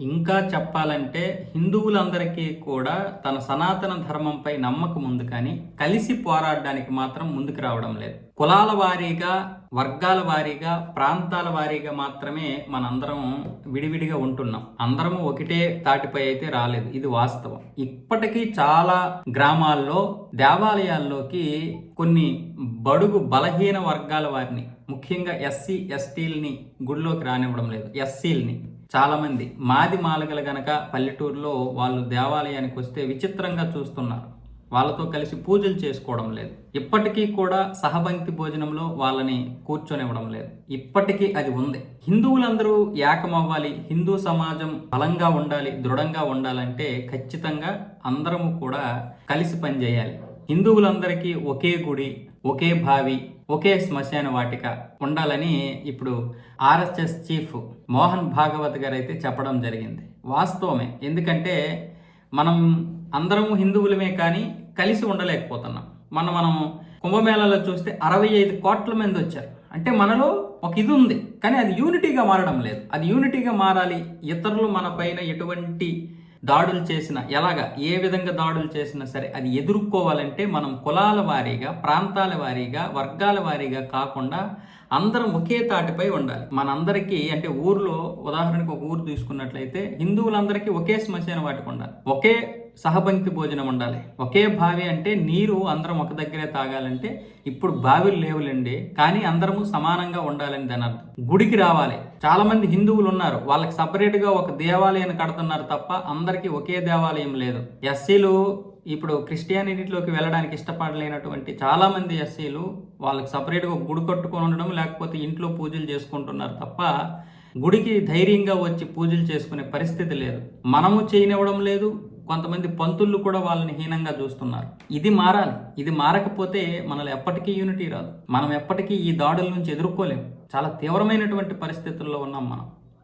ఇంకా చెప్పాలంటే హిందువులందరికీ కూడా తన సనాతన ధర్మంపై నమ్మకం ఉంది కానీ కలిసి పోరాడడానికి మాత్రం ముందుకు రావడం లేదు. కులాల వారీగా వర్గాల వారీగా ప్రాంతాల వారీగా మాత్రమే మనందరం విడివిడిగా ఉంటున్నాం. అందరము ఒకటే తాటిపై అయితే రాలేదు. ఇది వాస్తవం. ఇప్పటికీ చాలా గ్రామాల్లో దేవాలయాల్లోకి కొన్ని బడుగు బలహీన వర్గాల వారిని ముఖ్యంగా ఎస్సీ ఎస్టీల్ని గుడిలోకి రానివ్వడం లేదు. ఎస్సీలని. చాలామంది మాది మాలగల గనక పల్లెటూరులో వాళ్ళు దేవాలయానికి వస్తే విచిత్రంగా చూస్తున్నారు. వాళ్ళతో కలిసి పూజలు చేసుకోవడం లేదు. ఇప్పటికీ కూడా సహబంతి భోజనంలో వాళ్ళని కూర్చొనివ్వడం లేదు. ఇప్పటికీ అది ఉంది. హిందువులందరూ ఏకమవ్వాలి హిందూ సమాజం బలంగా ఉండాలి దృఢంగా ఉండాలంటే ఖచ్చితంగా అందరము కూడా కలిసి పనిచేయాలి. హిందువులందరికీ ఒకే గుడి ఒకే భావి ఒకే శ్మశాన వాటిక ఉండాలని ఇప్పుడు ఆర్ఎస్ఎస్ చీఫ్ మోహన్ భాగవత్ గారు అయితే చెప్పడం జరిగింది. వాస్తవమే. ఎందుకంటే మనం అందరము హిందువులమే కానీ కలిసి ఉండలేకపోతున్నాం. మన మనం కుంభమేళాలో చూస్తే అరవై ఐదు కోట్ల మంది వచ్చారు. అంటే మనలో ఒక ఇది ఉంది. కానీ అది యూనిటీగా మారడం లేదు. అది యూనిటీగా మారాలి. ఇతరులు మన పైన ఎటువంటి దాడులు చేసిన ఎలాగా? ఏ విధంగా దాడులు చేసినా సరే అది ఎదుర్కోవాలంటే మనం కులాల వారీగా ప్రాంతాల వారీగా వర్గాల వారీగా కాకుండా అందరం ఒకే తాటిపై ఉండాలి. మనందరికీ అంటే ఊర్లో ఉదాహరణకు ఒక ఊరు తీసుకున్నట్లయితే హిందువులందరికీ ఒకే శ్మశాన వాటికి ఉండాలి. ఒకే సహపంక్తి భోజనం ఉండాలి. ఒకే బావి అంటే నీరు అందరం ఒక దగ్గరే తాగాలంటే ఇప్పుడు బావిలు లేవులండి కానీ అందరము సమానంగా ఉండాలని దాని అర్థం. గుడికి రావాలి. చాలామంది హిందువులు ఉన్నారు. వాళ్ళకి సపరేట్గా ఒక దేవాలయాన్ని కడుతున్నారు తప్ప అందరికీ ఒకే దేవాలయం లేదు. ఎస్సీలు ఇప్పుడు క్రిస్టియానిటీలోకి వెళ్ళడానికి ఇష్టపడలేనటువంటి చాలామంది ఎస్సీలు వాళ్ళకి సపరేట్గా గుడి కట్టుకొని ఉండడం లేకపోతే ఇంట్లో పూజలు చేసుకుంటున్నారు తప్ప గుడికి ధైర్యంగా వచ్చి పూజలు చేసుకునే పరిస్థితి లేదు. మనము చేయనివ్వడం లేదు. కొంతమంది పంతుళ్ళు కూడా వాళ్ళని హీనంగా చూస్తున్నారు. ఇది మారాలి. ఇది మారకపోతే మనలో ఎప్పటికీ యూనిటీ రాదు. మనం ఎప్పటికీ ఈ దాడుల నుంచి ఎదుర్కోలేము. చాలా తీవ్రమైనటువంటి పరిస్థితుల్లో ఉన్నాం మనం.